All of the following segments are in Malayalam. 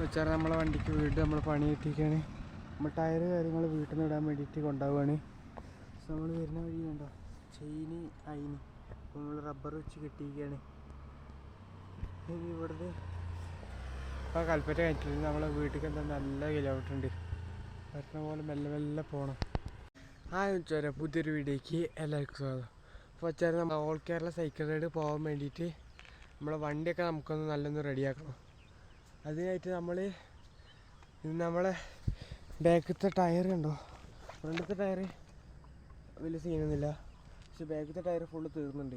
വെച്ചാൽ നമ്മളെ വണ്ടിക്ക് വീട് നമ്മൾ പണി കിട്ടിയിരിക്കുകയാണ് നമ്മൾ ടയർ കാര്യങ്ങൾ വീട്ടിൽ നിന്ന് ഇടാൻ വേണ്ടിയിട്ട് കൊണ്ടുപോവുകയാണ് നമ്മൾ വരുന്ന വഴി കണ്ടോ? ചെയിന് അയിന്. നമ്മൾ റബ്ബർ വെച്ച് കെട്ടിയിരിക്കുകയാണ് ഇനി ഇവിടുന്ന് ഇപ്പോൾ കൽപ്പറ്റ കഴിഞ്ഞിട്ട് നമ്മളെ വീട്ടിൽ എന്താ നല്ല കിലോമീറ്റർ ഉണ്ട്. പറ്റുന്ന പോലെ മെല്ലെ മെല്ലെ പോകണം ആ ചോര പുതിയൊരു വീഡിയോക്ക് എല്ലാവർക്കും സ്വാഗതം. അപ്പോൾ വെച്ചാൽ നമ്മൾ ഓൾ കേരള സൈക്കിൾ റൈഡ് പോകാൻ വേണ്ടിയിട്ട് നമ്മളെ വണ്ടിയൊക്കെ നമുക്കൊന്ന് നല്ലൊന്ന് റെഡിയാക്കണം അതിനായിട്ട് നമ്മൾ നമ്മളെ ബാക്കത്തെ ടയർ കണ്ടോ? ഫ്രണ്ടത്തെ ടയർ വലിയ സീനൊന്നുമില്ല. പക്ഷെ ബാക്കത്തെ ടയർ ഫുള്ള് തീർന്നുണ്ട്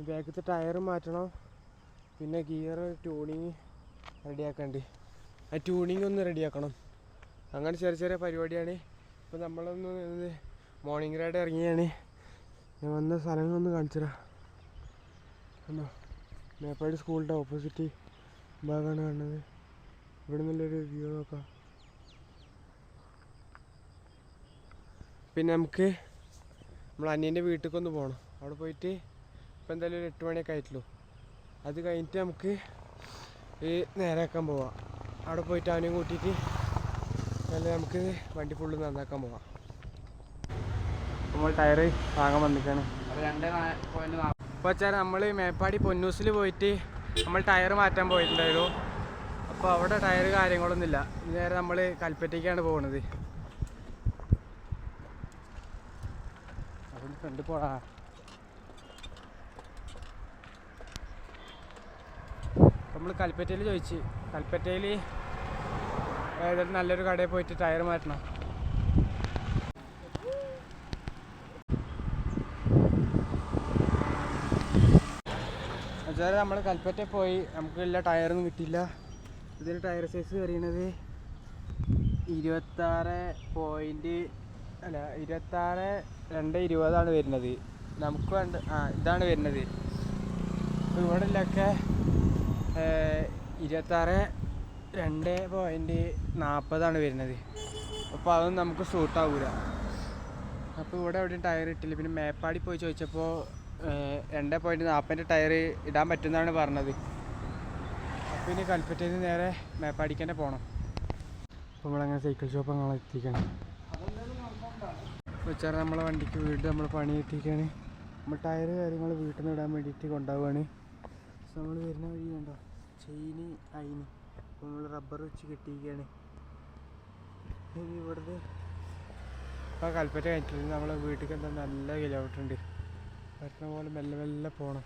ബാക്കത്തെ ടയർ മാറ്റണം. പിന്നെ ഗിയർ ട്യൂണിങ് റെഡിയാക്കണ്ട്. ആ ട്യൂണിങ് ഒന്ന് റെഡിയാക്കണം. അങ്ങനെ ചെറിയ ചെറിയ പരിപാടിയാണ്. ഇപ്പോൾ നമ്മളൊന്ന് മോർണിംഗ് റൈഡ് ഇറങ്ങിയാണ്. ഞാൻ വന്ന സ്ഥലങ്ങളൊന്ന് കാണിച്ചുതരാം. കണ്ടോ? മേപ്പാടി സ്കൂളിന്റെ ഓപ്പോസിറ്റ് ഭാഗമാണ് കാണുന്നത്. ഇവിടെ നിന്നുള്ളൊരു വ്യൂ നോക്കാം. പിന്നെ നമുക്ക് നമ്മൾ അനിയന്റെ വീട്ടിലേക്കൊന്ന് പോകണം അവിടെ പോയിട്ട് ഇപ്പം എന്തായാലും ഒരു എട്ട് മണിയൊക്കെ ആയിട്ടുള്ളൂ. അത് കഴിഞ്ഞിട്ട് നമുക്ക് ഈ നേരാക്കാൻ പോവാം. അവിടെ പോയിട്ട് അവനെയും കൂട്ടിയിട്ട് നല്ല നമുക്ക് വണ്ടി ഫുള്ള് നന്നാക്കാൻ പോവാം. നമ്മൾ ടയർ വാങ്ങാൻ വന്നിട്ടാണ് അപ്പോൾ വെച്ചാൽ നമ്മൾ മേപ്പാടി പൊന്നൂസിൽ പോയിട്ട് നമ്മൾ ടയർ മാറ്റാൻ പോയിട്ടുണ്ടായിരുന്നു. അപ്പോൾ അവിടെ ടയർ കാര്യങ്ങളൊന്നുമില്ല. നേരെ നമ്മൾ കൽപ്പറ്റയ്ക്കാണ് പോകുന്നത് ഫ്രണ്ട് പോടാ നമ്മൾ കൽപ്പറ്റയിൽ ചോദിച്ച്. കൽപ്പറ്റയിൽ ഏതായാലും നല്ലൊരു കടയിൽ പോയിട്ട് ടയർ മാറ്റണം. അതുവരെ നമ്മൾ കൽപ്പറ്റ പോയി. നമുക്ക് എല്ലാ ടയറൊന്നും കിട്ടിയില്ല. ഇതിന് ടയർ സൈസ് പറയുന്നത് ഇരുപത്താറ് പോയിന്റ് അല്ല ഇരുപത്താറ് രണ്ട് ഇരുപതാണ് വരുന്നത്. നമുക്ക് വേണ്ട ആ ഇതാണ് വരുന്നത്. ഇപ്പോൾ ഇവിടെ ഉള്ളതൊക്കെ ഇരുപത്താറ് രണ്ട് പോയിന്റ് നാൽപ്പതാണ് വരുന്നത്. അപ്പോൾ അതൊന്നും നമുക്ക് സൂട്ടാവില്ല അപ്പോൾ ഇവിടെ എവിടെയും ടയർ കിട്ടില്ല പിന്നെ മേപ്പാടി പോയി ചോദിച്ചപ്പോൾ രണ്ട് പോയിന്റ് നാൽപ്പതിന്റെ ടയർ ഇടാൻ പറ്റുന്നതാണ് പറഞ്ഞത്. അപ്പോൾ ഇനി കൽപ്പറ്റയിൽ നിന്ന് നേരെ മേപ്പാടിക്ക് തന്നെ പോകണം അപ്പോൾ നമ്മളങ്ങനെ സൈക്കിൾ ഷോപ്പ് അങ്ങനെ എത്തിക്കണം. വെച്ചാൽ നമ്മളെ വണ്ടിക്ക് വീട് നമ്മൾ പണി എത്തിക്കുകയാണ് നമ്മൾ ടയർ കാര്യങ്ങൾ വീട്ടിൽ നിന്ന് ഇടാൻ വേണ്ടിയിട്ട് കൊണ്ടുപോവുകയാണ് നമ്മൾ വരുന്ന വഴി കണ്ടോ? ചെയിന് അയിന്. അപ്പോൾ നമ്മൾ റബ്ബർ വെച്ച് കെട്ടിയിരിക്കുകയാണ് ഇനി ഇവിടുന്ന് ഇപ്പോൾ കൽപ്പറ്റ കഴിഞ്ഞിട്ട് നമ്മളെ വീട്ടിലേക്ക് എന്താ നല്ല കിലോമീറ്റർ ഉണ്ട്. പറ്റുന്ന പോലെ മെല്ലെ മെല്ലെ പോകണം